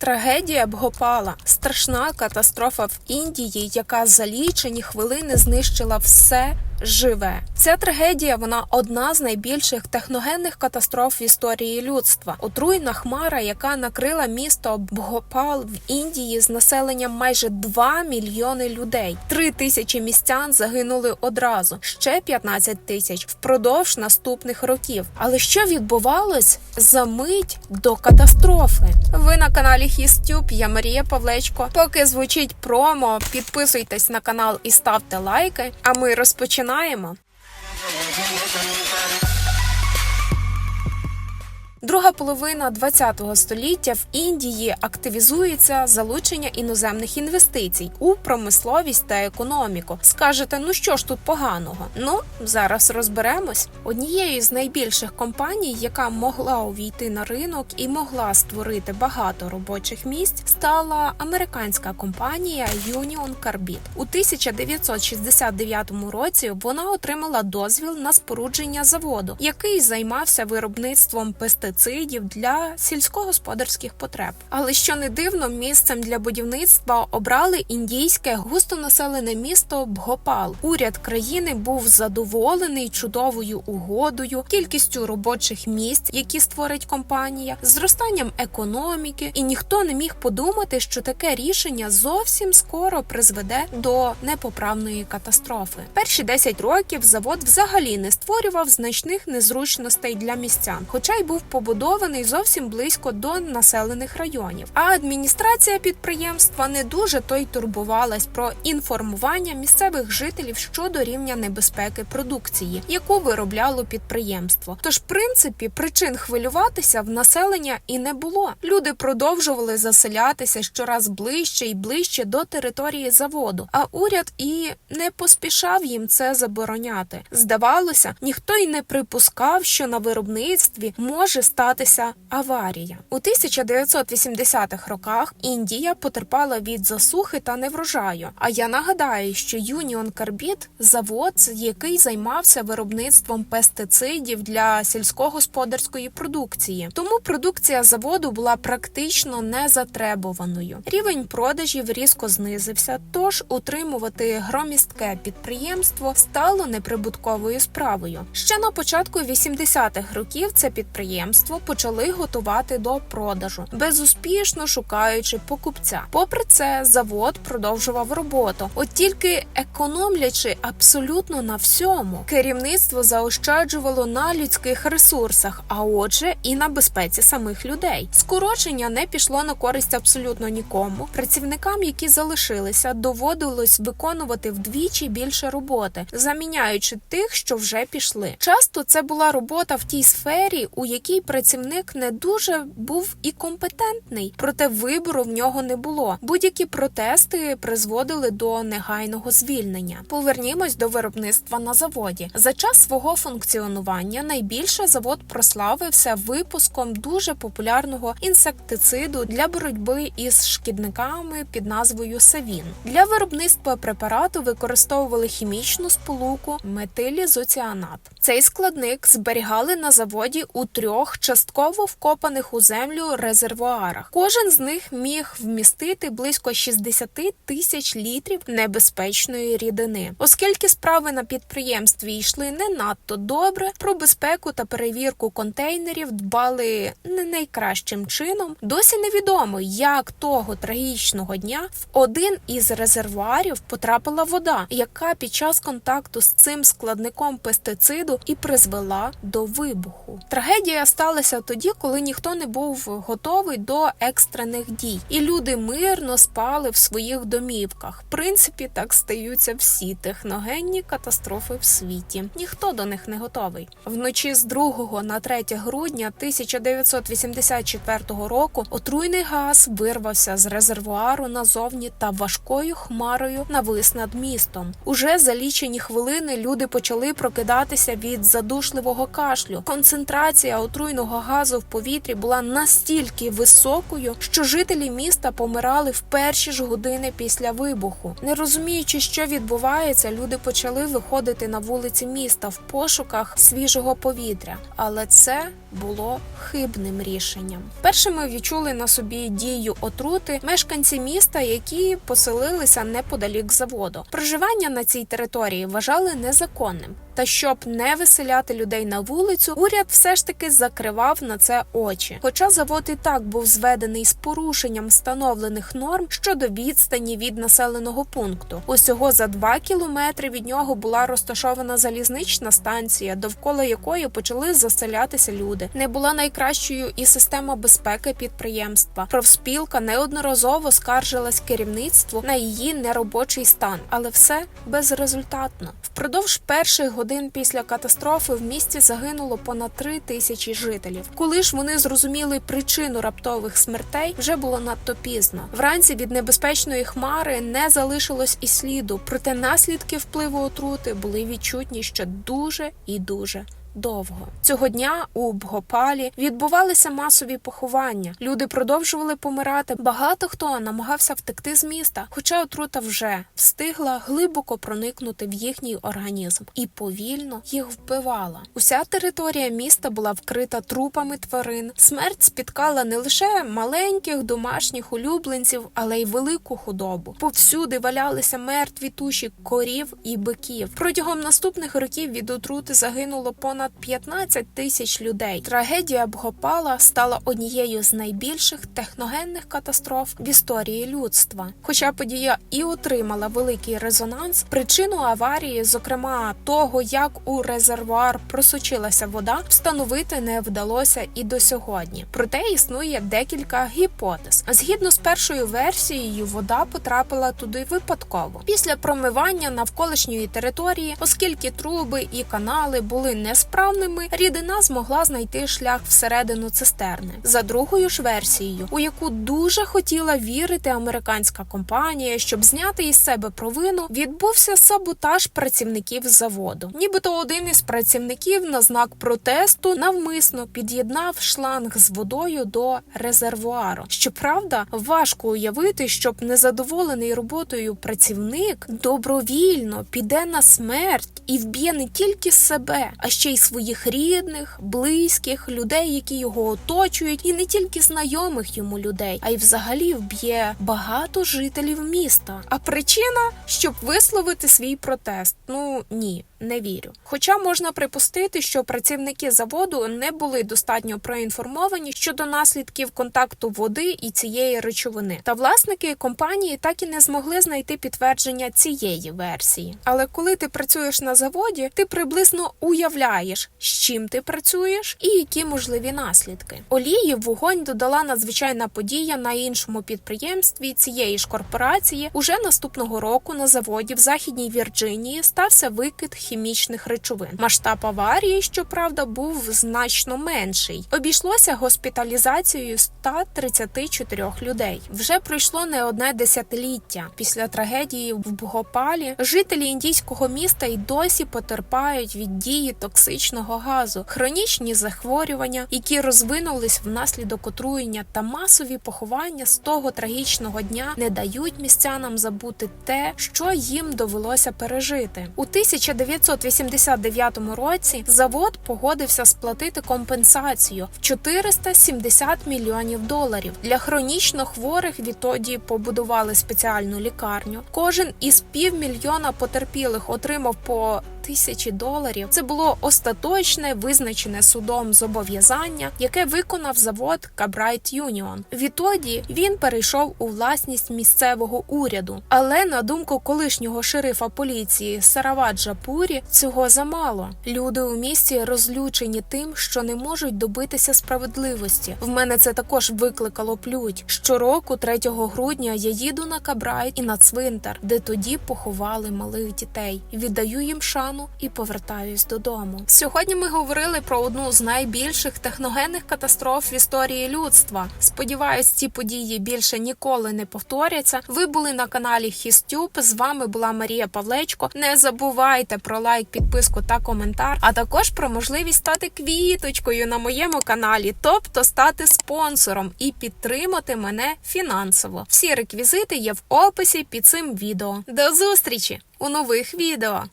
Трагедія Бгопала страшна катастрофа в Індії, яка за лічені хвилини знищила все. Живе ця трагедія. Вона одна з найбільших техногенних катастроф в історії людства. Отруйна хмара, яка накрила місто Бгопал в Індії з населенням майже 2 мільйони людей. Три тисячі містян загинули одразу, ще 15 тисяч впродовж наступних років. Але що відбувалось за мить до катастрофи? Ви на каналі Хістюб, я Марія Павлечко. Поки звучить промо, підписуйтесь на канал і ставте лайки. А ми розпочинаємо починаємо. Друга половина ХХ століття в Індії активізується залучення іноземних інвестицій у промисловість та економіку. Скажете, ну що ж тут поганого? Ну зараз розберемось. Однією з найбільших компаній, яка могла увійти на ринок і могла створити багато робочих місць, стала американська компанія Union Carbide. У 1969 році вона отримала дозвіл на спорудження заводу, який займався виробництвом пестицидів для сільськогосподарських потреб. Але що не дивно, місцем для будівництва обрали індійське густонаселене місто Бгопал. Уряд країни був задоволений чудовою угодою, кількістю робочих місць, які створить компанія, зростанням економіки, і ніхто не міг подумати, що таке рішення зовсім скоро призведе до непоправної катастрофи. Перші 10 років завод взагалі не створював значних незручностей для містян, хоча й був побудований зовсім близько до населених районів. А адміністрація підприємства не дуже то й турбувалась про інформування місцевих жителів щодо рівня небезпеки продукції, яку виробляло підприємство. Тож, в принципі, причин хвилюватися в населення і не було. Люди продовжували заселятися щораз ближче і ближче до території заводу, а уряд і не поспішав їм це забороняти. Здавалося, ніхто й не припускав, що на виробництві може статися аварія. У 1980-х роках Індія потерпала від засухи та неврожаю. А я нагадаю, що Union Carbide – завод, який займався виробництвом пестицидів для сільськогосподарської продукції. Тому продукція заводу була практично незатребуваною. Рівень продажів різко знизився, тож утримувати громістке підприємство стало неприбутковою справою. Ще на початку 80-х років це підприємство почали готувати до продажу, безуспішно шукаючи покупця. Попри це, завод продовжував роботу, от тільки економлячи абсолютно на всьому, керівництво заощаджувало на людських ресурсах, а отже, і на безпеці самих людей. Скорочення не пішло на користь абсолютно нікому. Працівникам, які залишилися, доводилось виконувати вдвічі більше роботи, заміняючи тих, що вже пішли. Часто це була робота в тій сфері, у якій працівник не дуже був і компетентний, проте вибору в нього не було. Будь-які протести призводили до негайного звільнення. Повернімось до виробництва на заводі. За час свого функціонування найбільше завод прославився випуском дуже популярного інсектициду для боротьби із шкідниками під назвою Савін. Для виробництва препарату використовували хімічну сполуку метилізоціанат. Цей складник зберігали на заводі у трьох частково вкопаних у землю резервуарах. Кожен з них міг вмістити близько 60 тисяч літрів небезпечної рідини. Оскільки справи на підприємстві йшли не надто добре, про безпеку та перевірку контейнерів дбали не найкращим чином. Досі невідомо, як того трагічного дня в один із резервуарів потрапила вода, яка під час контакту з цим складником пестициду і призвела до вибуху. Трагедія сталася тоді, коли ніхто не був готовий до екстрених дій, і люди мирно спали в своїх домівках. В принципі, так стаються всі техногенні катастрофи в світі. Ніхто до них не готовий. Вночі з 2 на 3 грудня 1984 року отруйний газ вирвався з резервуару назовні та важкою хмарою навис над містом. Уже за лічені хвилини люди почали прокидатися від задушливого кашлю. Концентрація отруйного отруйного газу в повітрі була настільки високою, що жителі міста помирали в перші ж години після вибуху. Не розуміючи, що відбувається, люди почали виходити на вулиці міста в пошуках свіжого повітря, але це було хибним рішенням. Першими відчули на собі дію отрути мешканці міста, які поселилися неподалік заводу. Проживання на цій території вважали незаконним. Та щоб не виселяти людей на вулицю, уряд все ж таки закривав на це очі. Хоча завод і так був зведений з порушенням встановлених норм щодо відстані від населеного пункту. Усього за два кілометри від нього була розташована залізнична станція, довкола якої почали заселятися люди. Не була найкращою і система безпеки підприємства. Профспілка неодноразово скаржилась керівництву на її неробочий стан, але все безрезультатно. Впродовж перших годин після катастрофи в місті загинуло понад три тисячі жителів. Коли ж вони зрозуміли причину раптових смертей, вже було надто пізно. Вранці від небезпечної хмари не залишилось і сліду, проте наслідки впливу отрути були відчутні ще дуже і дуже. Довго цього дня у Бгопалі відбувалися масові поховання. Люди продовжували помирати. Багато хто намагався втекти з міста, хоча отрута вже встигла глибоко проникнути в їхній організм і повільно їх вбивала. Уся територія міста була вкрита трупами тварин. Смерть спіткала не лише маленьких домашніх улюбленців, але й велику худобу. Повсюди валялися мертві туші корів і биків. Протягом наступних років від отрути загинуло понад 15 тисяч людей. Трагедія Бгопала стала однією з найбільших техногенних катастроф в історії людства. Хоча подія і отримала великий резонанс, причину аварії, зокрема того, як у резервуар просочилася вода, встановити не вдалося і до сьогодні. Проте існує декілька гіпотез. Згідно з першою версією, вода потрапила туди випадково після промивання навколишньої території, оскільки труби і канали були несправні, несправними, рідина змогла знайти шлях всередину цистерни. За другою ж версією, у яку дуже хотіла вірити американська компанія, щоб зняти із себе провину, відбувся саботаж працівників заводу. Нібито один із працівників на знак протесту навмисно під'єднав шланг з водою до резервуару. Щоправда, важко уявити, щоб незадоволений роботою працівник добровільно піде на смерть і вб'є не тільки себе, а ще й своїх рідних, близьких, людей, які його оточують, і не тільки знайомих йому людей, а й взагалі вб'є багато жителів міста. А причина, щоб висловити свій протест. Ну ні. Не вірю. Хоча можна припустити, що працівники заводу не були достатньо проінформовані щодо наслідків контакту води і цієї речовини. Та власники компанії так і не змогли знайти підтвердження цієї версії. Але коли ти працюєш на заводі, ти приблизно уявляєш, з чим ти працюєш і які можливі наслідки. Олії вогонь додала надзвичайна подія на іншому підприємстві цієї ж корпорації. Уже наступного року на заводі в Західній Вірджинії стався викид хімічних речовин. Масштаб аварії, щоправда, був значно менший. Обійшлося госпіталізацією 134 людей. Вже пройшло не одне десятиліття. Після трагедії в Бгопалі жителі індійського міста й досі потерпають від дії токсичного газу, хронічні захворювання, які розвинулись внаслідок отруєння та масові поховання з того трагічного дня, не дають містянам забути те, що їм довелося пережити у 1989 році завод погодився сплатити компенсацію в 470 мільйонів доларів. Для хронічно хворих відтоді побудували спеціальну лікарню. Кожен із півмільйона потерпілих отримав по тисячі доларів. Це було остаточне визначене судом зобов'язання, яке виконав завод Кабрайт Юніон. Відтоді він перейшов у власність місцевого уряду. Але на думку колишнього шерифа поліції Сараваджа Пурі, цього замало. Люди у місті розлючені тим, що не можуть добитися справедливості. В мене це також викликало плють. Щороку, 3 грудня, я їду на Кабрайт і на цвинтар, де тоді поховали малих дітей. Віддаю їм шану телефону і повертаюсь додому. Сьогодні ми говорили про одну з найбільших техногенних катастроф в історії людства. Сподіваюсь, ці події більше ніколи не повторяться. Ви були на каналі Хістюб. З вами була Марія Павлечко. Не забувайте про лайк, підписку та коментар, а також про можливість стати квіточкою на моєму каналі, тобто стати спонсором і підтримати мене фінансово. Всі реквізити є в описі під цим відео. До зустрічі у нових відео!